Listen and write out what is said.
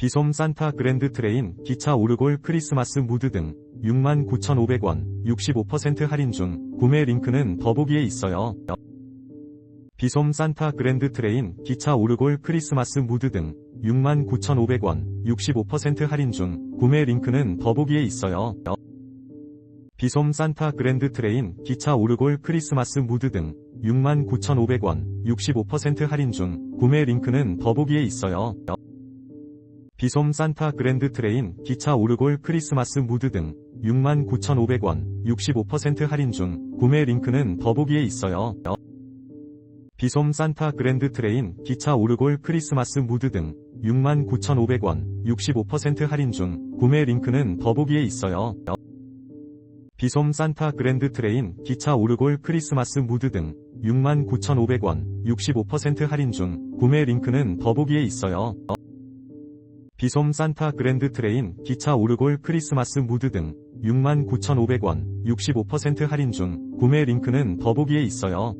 비솜 산타 그랜드 트레인, 기차 오르골 크리스마스 무드 등 69,500원, 65% 할인 중 구매 링크는 더보기에 있어요. 비솜 산타 그랜드 트레인, 기차 오르골 크리스마스 무드 등 69,500원, 65% 할인 중 구매 링크는 더보기에 있어요. 비솜 산타 그랜드 트레인, 기차 오르골 크리스마스 무드 등 69,500원, 65% 할인 중 구매 링크는 더보기에 있어요. 비솜 산타 그랜드 트레인, 기차 오르골 크리스마스 무드 등 69,500원, 65% 할인 중 구매 링크는 더보기에 있어요. 비솜 산타 그랜드 트레인, 기차 오르골 크리스마스 무드 등 69,500원, 65% 할인 중 구매 링크는 더보기에 있어요. 비솜 산타 그랜드 트레인, 기차 오르골 크리스마스 무드 등 69,500원, 65% 할인 중 구매 링크는 더보기에 있어요. 비솜 산타 그랜드 트레인, 기차 오르골 크리스마스 무드 등 69,500원, 65% 할인 중 구매 링크는 더보기에 있어요.